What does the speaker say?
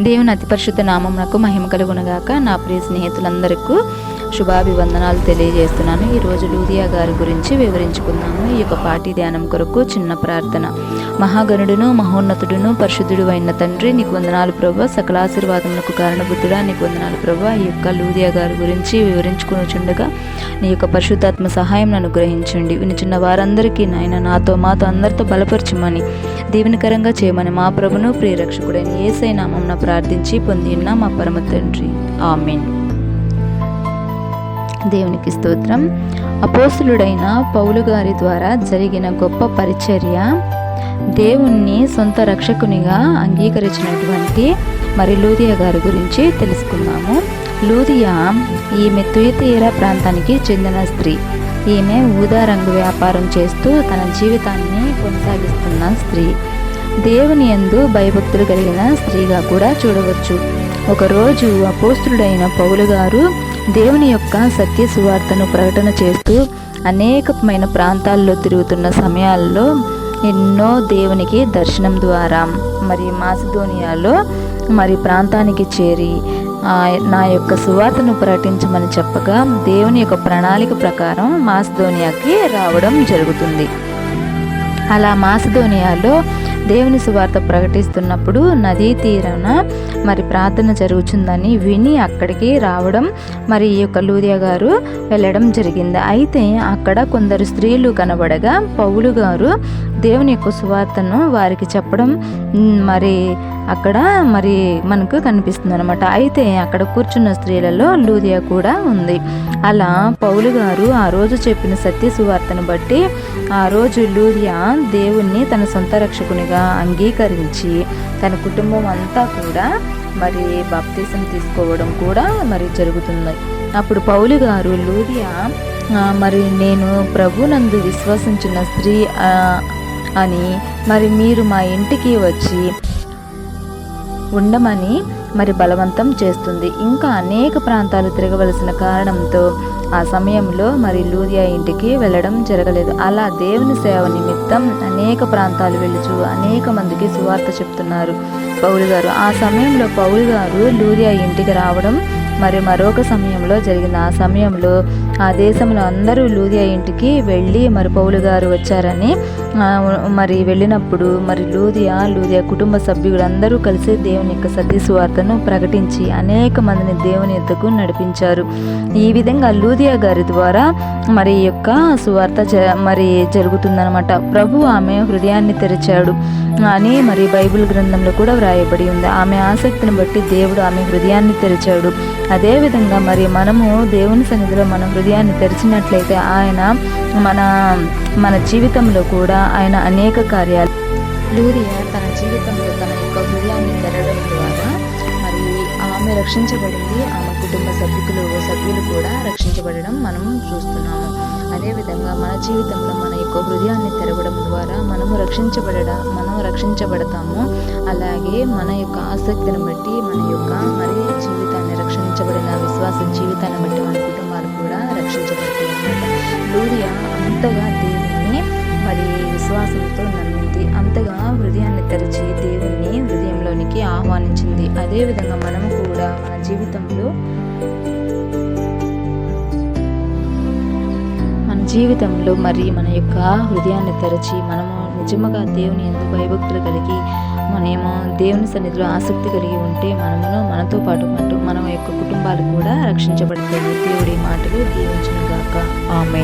దేవుని అతి పరిశుద్ధ నామమునకు మహిమ కలుగునగాక. నా ప్రియ స్నేహితులందరికీ శుభాభివందనాలు తెలియజేస్తున్నాను. ఈరోజు లూదియా గారి గురించి వివరించుకున్నాము ఈ యొక్క పాటి ధ్యానం కొరకు చిన్న ప్రార్థన. మహాగణుడును మహోన్నతుడును పరిశుద్ధుడు అయిన తండ్రి నీకు వందనాలు ప్రభు. సకల ఆశీర్వాదములకు కారణబుద్ధుడా నీకు వందనాలు ప్రభు. ఈ యొక్క లూదియా గారి గురించి వివరించుకునుచుండగా నీ యొక్క పరిశుద్ధాత్మ సహాయం నన్ను గ్రహించండి. వినిచున్న వారందరికీ నాయన నాతో మాతో అందరితో బలపరచమని దీవెనకరంగా చేయమని మా ప్రభును ప్రియరక్షకుడైన ఏసై నామం ప్రార్థించి పొంది మా పరమ తండ్రి. ఆమెన్. దేవునికి స్తోత్రం. అపోస్తులుడైన పౌలు గారి ద్వారా జరిగిన గొప్ప పరిచర్య దేవుణ్ణి సొంత రక్షకునిగా అంగీకరించినటువంటి మరి లూదియా గారి గురించి తెలుసుకున్నాము లూదియా ఈమె తుయతీర ప్రాంతానికి చెందిన స్త్రీ. ఈమె ఊదా రంగు వ్యాపారం చేస్తూ తన జీవితాన్ని కొనసాగిస్తున్న స్త్రీ. దేవుని యందు భయభక్తులు కలిగిన స్త్రీగా కూడా చూడవచ్చు. ఒకరోజు అపోస్తుడైన పౌలు గారు దేవుని యొక్క సత్య సువార్తను ప్రకటన చేస్తూ అనేకమైన ప్రాంతాల్లో తిరుగుతున్న సమయాల్లో ఎన్నో దేవునికి దర్శనం ద్వారా మరి మాసిదోనియాలో మరి ప్రాంతానికి చేరి నా యొక్క సువార్తను ప్రకటించమని చెప్పగా దేవుని యొక్క ప్రణాళిక ప్రకారం మాసిదోనియాకి రావడం జరుగుతుంది. అలా మాసిదోనియాలో దేవుని సువార్త ప్రకటిస్తున్నప్పుడు నదీ తీరాన మరి ప్రార్థన జరుగుతుందని విని అక్కడికి రావడం మరి ఈ యొక్క లూదియా గారు వెళ్ళడం జరిగింది. అయితే అక్కడ కొందరు స్త్రీలు కనబడగా పౌలు గారు దేవుని యొక్క సువార్తను వారికి చెప్పడం మరి అక్కడ మరి మనకు కనిపిస్తుంది అనమాట అయితే అక్కడ కూర్చున్న స్త్రీలలో లూదియా కూడా ఉంది. అలా పౌలు గారు ఆ రోజు చెప్పిన సత్య సువార్తను బట్టి ఆ రోజు లూరియా దేవుణ్ణి తన సొంత రక్షకునిగా అంగీకరించి తన కుటుంబం అంతా కూడా మరి బాప్తీసం తీసుకోవడం కూడా మరి జరుగుతుంది. అప్పుడు పౌలు గారు లూరియా మరి నేను ప్రభునందు విశ్వసించిన స్త్రీ అని మరి మీరు మా ఇంటికి వచ్చి ఉండమని మరి బలవంతం చేస్తుంది. ఇంకా అనేక ప్రాంతాలు తిరగవలసిన కారణంతో ఆ సమయంలో మరి లూదియా ఇంటికి వెళ్ళడం జరగలేదు. అలా దేవుని సేవ నిమిత్తం అనేక ప్రాంతాలు వెళుచు అనేక మందికి సువార్త చెప్తున్నారు పౌలు గారు. ఆ సమయంలో పౌలు గారు లూరియా ఇంటికి రావడం మరి మరొక సమయంలో జరిగిన ఆ సమయంలో ఆ దేశంలో అందరూ లూదియా ఇంటికి వెళ్ళి మరి పౌలు గారు వచ్చారని మరి వెళ్ళినప్పుడు మరి లూదియా లూదియా కుటుంబ సభ్యులందరూ కలిసి దేవుని యొక్క సతీ సువార్తను ప్రకటించి అనేక మందిని దేవుని ఎద్దకు నడిపించారు. ఈ విధంగా లూదియా గారి ద్వారా మరి యొక్క సువార్త మరి జరుగుతుందనమాట ప్రభు ఆమె హృదయాన్ని తెరిచాడు అని మరి బైబిల్ గ్రంథంలో కూడా వ్రాయబడి ఉంది. ఆమె ఆసక్తిని బట్టి దేవుడు ఆమె హృదయాన్ని తెరిచాడు. అదేవిధంగా మరి మనము దేవుని సన్నిధిలో మన హృదయాన్ని తెరిచినట్లయితే ఆయన మన మన జీవితంలో కూడా ఆయన అనేక కార్యాలు లూరియా తన జీవితంలో తన యొక్క హృదయాన్ని తెరడం ద్వారా ఆమె రక్షించబడింది. ఆమె కుటుంబ సభ్యులు సభ్యులు కూడా రక్షించబడడం మనం చూస్తున్నాము. అదేవిధంగా మన జీవితంలో మన యొక్క హృదయాన్ని తెరవడం ద్వారా మనము రక్షించబడ మనం రక్షించబడతాము. అలాగే మన యొక్క ఆసక్తిని బట్టి మన యొక్క మరి జీవితాన్ని రక్షించబడిన విశ్వాస జీవితాన్ని బట్టి మన కుటుంబాలు కూడా రక్షించబడుతుంది లూరియా అంతగా దేవుని మరి విశ్వాసంతో నమ్మింది అంతగా హృదయాన్ని తెరిచి దేవుణ్ణి హృదయంలోనికి ఆహ్వానించింది. అదేవిధంగా మనము కూడా మన జీవితంలో మన జీవితంలో మరి మన యొక్క హృదయాన్ని తెరచి మనము నిజముగా దేవుని ఎందుకు భయభక్తులు కలిగి మనమేమో దేవుని సన్నిధిలో ఆసక్తి కలిగి ఉంటే మనమును మనతో పాటు పాటు మన యొక్క కుటుంబాలు కూడా రక్షించబడతాయి. దేవుడి మాటలు దీవించిన గాక ఆమె